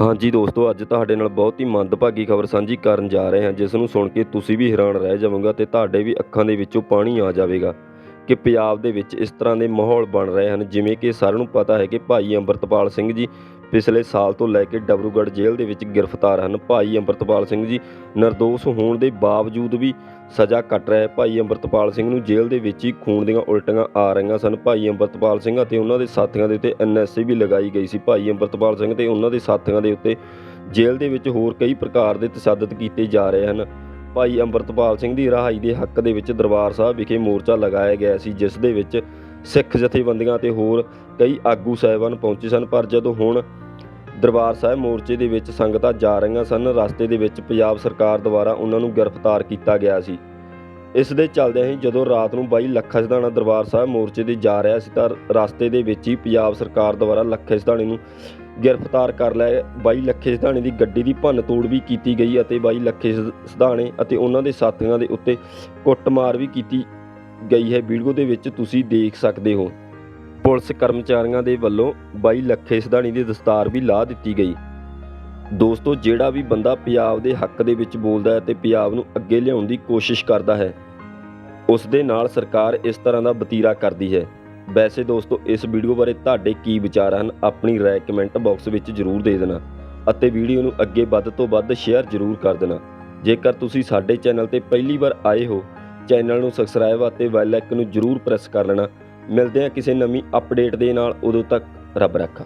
ਹਾਂਜੀ ਦੋਸਤੋ, ਅੱਜ ਤੁਹਾਡੇ ਨਾਲ ਬਹੁਤ ਹੀ ਮੰਦਭਾਗੀ ਖਬਰ ਸਾਂਝੀ ਕਰਨ ਜਾ ਰਹੇ ਹਾਂ, ਜਿਸ ਨੂੰ ਸੁਣ ਕੇ ਤੁਸੀਂ ਵੀ ਹੈਰਾਨ ਰਹਿ ਜਾਵੋਗੇ ਤੇ ਤੁਹਾਡੇ ਵੀ ਅੱਖਾਂ ਦੇ ਵਿੱਚੋਂ ਪਾਣੀ ਆ ਜਾਵੇਗਾ ਕਿ ਪੰਜਾਬ ਦੇ ਵਿੱਚ ਇਸ ਤਰ੍ਹਾਂ ਦੇ ਮਾਹੌਲ ਬਣ ਰਹੇ ਹਨ, ਜਿਵੇਂ ਕਿ ਸਾਰਿਆਂ ਨੂੰ ਪਤਾ ਹੈ ਕਿ ਭਾਈ ਅੰਮ੍ਰਿਤਪਾਲ ਸਿੰਘ ਜੀ ਪਿਛਲੇ ਸਾਲ ਤੋਂ ਲੈ ਕੇ ਡਬਰੂਗੜ੍ਹ ਜੇਲ੍ਹ ਦੇ ਵਿੱਚ ਗ੍ਰਿਫਤਾਰ ਹਨ ਭਾਈ ਅੰਮ੍ਰਿਤਪਾਲ ਸਿੰਘ ਜੀ। ਨਿਰਦੋਸ਼ ਹੋਣ ਦੇ ਬਾਵਜੂਦ ਵੀ ਸਜ਼ਾ ਕੱਟ ਰਿਹਾ ਹੈ। ਭਾਈ ਅੰਮ੍ਰਿਤਪਾਲ ਸਿੰਘ ਨੂੰ ਜੇਲ੍ਹ ਦੇ ਵਿੱਚ ਹੀ ਖੂਨ ਦੀਆਂ ਉਲਟੀਆਂ ਆ ਰਹੀਆਂ ਸਨ। ਭਾਈ ਅੰਮ੍ਰਿਤਪਾਲ ਸਿੰਘ ਅਤੇ ਉਹਨਾਂ ਦੇ ਸਾਥੀਆਂ ਦੇ ਉੱਤੇ ਐਨਐਸਏ ਵੀ ਲਗਾਈ ਗਈ ਸੀ। ਭਾਈ ਅੰਮ੍ਰਿਤਪਾਲ ਸਿੰਘ ਤੇ ਉਹਨਾਂ ਦੇ ਸਾਥੀਆਂ ਦੇ ਉੱਤੇ ਜੇਲ੍ਹ ਦੇ ਵਿੱਚ ਹੋਰ ਕਈ ਪ੍ਰਕਾਰ ਦੇ ਤਸ਼ੱਦਦ ਕੀਤੇ ਜਾ ਰਹੇ ਹਨ। ਭਾਈ ਅੰਮ੍ਰਿਤਪਾਲ ਸਿੰਘ ਦੀ ਰਿਹਾਈ ਦੇ ਹੱਕ ਦੇ ਵਿੱਚ ਦਰਬਾਰ ਸਾਹਿਬ ਵਿਖੇ ਮੋਰਚਾ ਲਗਾਇਆ ਗਿਆ ਸੀ, ਜਿਸ ਦੇ ਵਿੱਚ ਸਿੱਖ ਜਥੇਬੰਦੀਆਂ ਤੇ ਹੋਰ ਕਈ ਆਗੂ ਸਾਹਿਬਾਨ ਪਹੁੰਚੇ ਸਨ। ਪਰ ਜਦੋਂ ਹੁਣ ਦਰਬਾਰ ਸਾਹਿਬ ਮੋਰਚੇ ਦੇ ਵਿੱਚ ਸੰਗਤਾਂ ਜਾ ਰਹੀਆਂ ਸਨ। ਰਸਤੇ ਦੇ ਵਿੱਚ ਪੰਜਾਬ ਸਰਕਾਰ ਦੁਆਰਾ ਉਹਨਾਂ ਨੂੰ ਗ੍ਰਿਫਤਾਰ ਕੀਤਾ ਗਿਆ ਸੀ। ਇਸ ਦੇ ਚੱਲਦਿਆਂ ਹੀ ਜਦੋਂ ਰਾਤ ਨੂੰ ਬਾਈ ਲੱਖਾ ਸਿਧਾਣਾ ਦਰਬਾਰ ਸਾਹਿਬ ਮੋਰਚੇ ਦੇ ਜਾ ਰਿਹਾ ਸੀ ਤਾਂ ਰਸਤੇ ਦੇ ਵਿੱਚ ਹੀ ਪੰਜਾਬ ਸਰਕਾਰ ਦੁਆਰਾ ਲੱਖੇ ਸਿਧਾਣੇ ਨੂੰ ਗ੍ਰਿਫਤਾਰ ਕਰ ਲਿਆ। ਬਾਈ ਲੱਖੇ ਸਿਧਾਣੇ ਦੀ ਗੱਡੀ ਦੀ ਭੰਨ ਤੋੜ ਵੀ ਕੀਤੀ ਗਈ ਅਤੇ ਬਾਈ ਲੱਖੇ ਸਿ- ਸਿਧਾਣੇ ਅਤੇ ਉਹਨਾਂ ਦੇ ਸਾਥੀਆਂ ਦੇ ਉੱਤੇ ਕੁੱਟਮਾਰ ਵੀ ਕੀਤੀ ਗਈ ਹੈ। ਵੀਡੀਓ ਦੇ ਵਿੱਚ ਤੁਸੀਂ ਦੇਖ ਸਕਦੇ ਹੋ। ਪੁਲਿਸ ਕਰਮਚਾਰੀਆਂ ਦੇ ਵੱਲੋਂ ਬਾਈ ਲੱਖੇ ਸਿਧਾਣੀ ਦੀ ਦਸਤਾਰ ਵੀ ਲਾ ਦਿੱਤੀ ਗਈ। ਦੋਸਤੋ, ਜਿਹੜਾ ਵੀ ਬੰਦਾ ਪੰਜਾਬ ਦੇ ਹੱਕ ਦੇ ਵਿੱਚ ਬੋਲਦਾ ਹੈ ਤੇ ਪੰਜਾਬ ਨੂੰ ਅੱਗੇ ਲਿਆਉਣ ਦੀ ਕੋਸ਼ਿਸ਼ ਕਰਦਾ ਹੈ, ਉਸ ਦੇ ਨਾਲ ਸਰਕਾਰ ਇਸ ਤਰ੍ਹਾਂ ਦਾ ਬਤੀਰਾ ਕਰਦੀ ਹੈ। ਵੈਸੇ ਦੋਸਤੋ, ਇਸ ਵੀਡੀਓ ਬਾਰੇ ਤੁਹਾਡੇ ਕੀ ਵਿਚਾਰ ਹਨ, ਆਪਣੀ ਰਾਏ ਕਮੈਂਟ ਬਾਕਸ ਵਿੱਚ ਜ਼ਰੂਰ ਦੇ ਦੇਣਾ ਅਤੇ ਵੀਡੀਓ ਨੂੰ ਅੱਗੇ ਵੱਧ ਤੋਂ ਵੱਧ ਸ਼ੇਅਰ ਜ਼ਰੂਰ ਕਰ ਦੇਣਾ। ਜੇਕਰ ਤੁਸੀਂ ਸਾਡੇ ਚੈਨਲ ਤੇ ਪਹਿਲੀ ਵਾਰ ਆਏ ਹੋ, ਚੈਨਲ ਨੂੰ ਸਬਸਕ੍ਰਾਈਬ ਅਤੇ ਬੈਲ ਆਈਕਨ ਨੂੰ ਜ਼ਰੂਰ ਪ੍ਰੈਸ ਕਰ ਲੈਣਾ ਮਿਲਦੇ ਹਾਂ ਕਿਸੇ ਨਵੀਂ ਅਪਡੇਟ ਦੇ ਨਾਲ। ਉਦੋਂ ਤੱਕ ਰੱਬ ਰੱਖਾ।